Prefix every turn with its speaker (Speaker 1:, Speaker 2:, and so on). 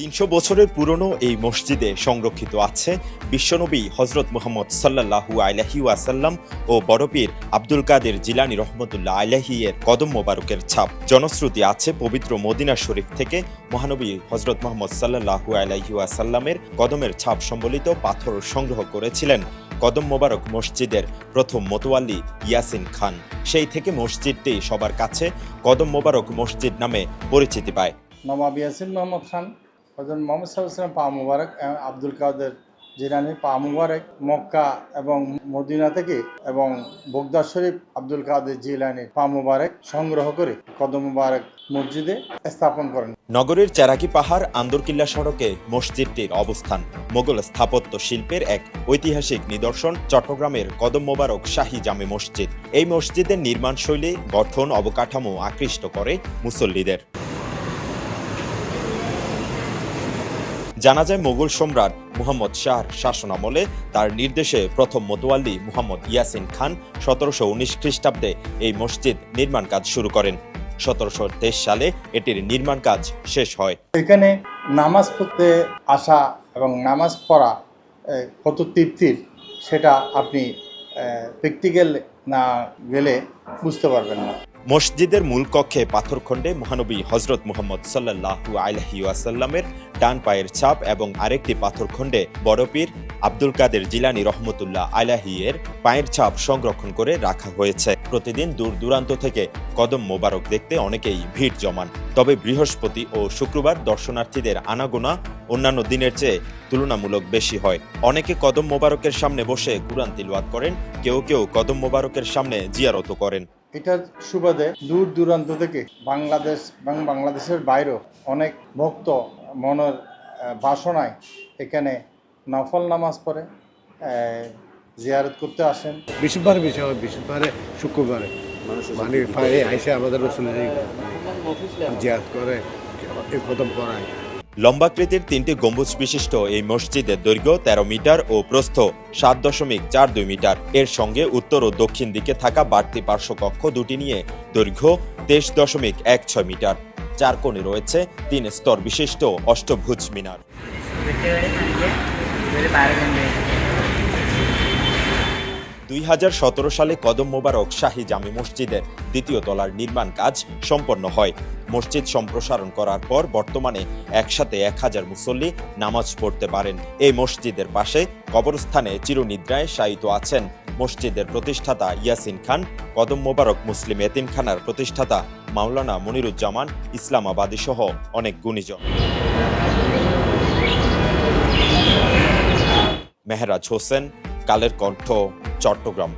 Speaker 1: তিনশো বছরের পুরনো এই মসজিদে সংরক্ষিত আছে বিশ্বনবী হজরত মোহাম্মদ সাল্লাহু আলাহি ওয়াসাল্লাম ও বড়পীর আব্দুল কাদের জিলানি রহমতুল্লাহ আলাহি এর কদম মোবারকের ছাপ। জনশ্রুতি আছে পবিত্র মদিনা শরীফ থেকে মহানবী হজরত মোহাম্মদ সাল্লাহু আলাহি ওয়াসাল্লামের কদমের ছাপ সম্বলিত পাথর সংগ্রহ করেছিলেন কদম মোবারক মসজিদের প্রথম মোতোয়াল্লি ইয়াসিন খান। সেই থেকে মসজিদটি সবার কাছে কদম মোবারক মসজিদ নামে পরিচিতি পায়।
Speaker 2: নবাব মোহাম্মদ খান হজরত মোহাম্মদ সাল্লাম পা মুবারক আব্দুল কাদের জিরানি পা মুবারক, মক্কা এবং মদিনা থেকে এবং বগদার শরীফ আব্দুল কাদের জিলানি পা মুবারক সংগ্রহ করে কদম মুবারক মসজিদে স্থাপন করেন।
Speaker 1: নগরীর চেরাকি পাহাড় আন্দরকিল্লা সড়কে মসজিদটির অবস্থান। মোগল স্থাপত্য শিল্পের এক ঐতিহাসিক নিদর্শন চট্টগ্রামের কদম মোবারক শাহী জামে মসজিদ। এই মসজিদের নির্মাণশৈলী, গঠন, অবকাঠামো আকৃষ্ট করে মুসল্লিদের। জানা যায় মোগল সম্রাট মুহাম্মদ শাহর শাসনামলে তার নির্দেশে প্রথম মোতোয়াল্লি মুহাম্মদ ইয়াসিন খান সতেরোশো উনিশ খ্রিস্টাব্দে এই মসজিদ নির্মাণ কাজ শুরু করেন। সতেরোশো তেইশ সালে এটির নির্মাণ কাজ শেষ হয়।
Speaker 2: এখানে নামাজ পড়তে আসা এবং নামাজ পড়া কত তৃপ্তির সেটা আপনি প্র্যাকটিক্যাল না গেলে বুঝতে পারবেন না।
Speaker 1: মসজিদের মূল কক্ষে পাথরখণ্ডে মহানবী হজরত মুহম্মদ সাল্লাহু আলহি আসাল্লামের ডান পায়ের ছাপ এবং আরেকটি পাথরখণ্ডে বড়পীর আব্দুল কাদের জিলানি রহমতুল্লাহ আলাহি এর পায়ের ছাপ সংরক্ষণ করে রাখা হয়েছে। প্রতিদিন দূর দূরান্ত থেকে কদম মোবারক দেখতে অনেকেই ভিড় জমান। তবে বৃহস্পতি ও শুক্রবার দর্শনার্থীদের আনাগোনা অন্যান্য দিনের চেয়ে তুলনামূলক বেশি হয়। অনেকে কদম মোবারকের সামনে বসে কুরআন তিলওয়াত করেন, কেউ কেউ কদম মোবারকের সামনে জিয়ারত করেন।
Speaker 2: এটার সুবাদে দূর দূরান্ত থেকে বাংলাদেশ এবং বাংলাদেশের বাইরেও অনেক ভক্ত মনের বাসনায় এখানে নফল নামাজ পড়ে জিয়ারত করতে আসেন।
Speaker 3: বৃহস্পতিবারে বেশি হয় বৃহস্পতিবারে শুক্রবারে। মানে পায়ে আইসে আমাদের রসুলের জিয়াদ করে প্রথম করায়
Speaker 1: লম্বাকৃতির তিনটি গম্বুজ বিশিষ্ট এই মসজিদের দৈর্ঘ্য তেরো মিটার ও প্রস্থ সাত দশমিক চার দুই মিটার। এর সঙ্গে উত্তর ও দক্ষিণ দিকে থাকা বাড়তি পার্শ্বকক্ষ দুটি নিয়ে দৈর্ঘ্য তেইশ দশমিক এক ছয় মিটার। চার কোণে রয়েছে তিন স্তর বিশিষ্ট অষ্টভুজ মিনার। দুই হাজার সতেরো সালে কদম মোবারক শাহী জামি মসজিদের দ্বিতীয় তলার নির্মাণ কাজ সম্পন্ন হয়। মসজিদ সম্প্রসারণ করার পর বর্তমানে একসাথে এক হাজার মুসল্লি নামাজ পড়তে পারেন। এই মসজিদের পাশে কবরস্থানে চিরনিদ্রায় শায়িত আছেন মসজিদের প্রতিষ্ঠাতা ইয়াসিন খান, কদম মোবারক মুসলিম এতিমখানার প্রতিষ্ঠাতা মাওলানা মনিরুজ্জামান ইসলামাবাদী সহ অনেক গুণীজন। মেহরাজ হোসেন, কালের কণ্ঠ, চট্টগ্রাম।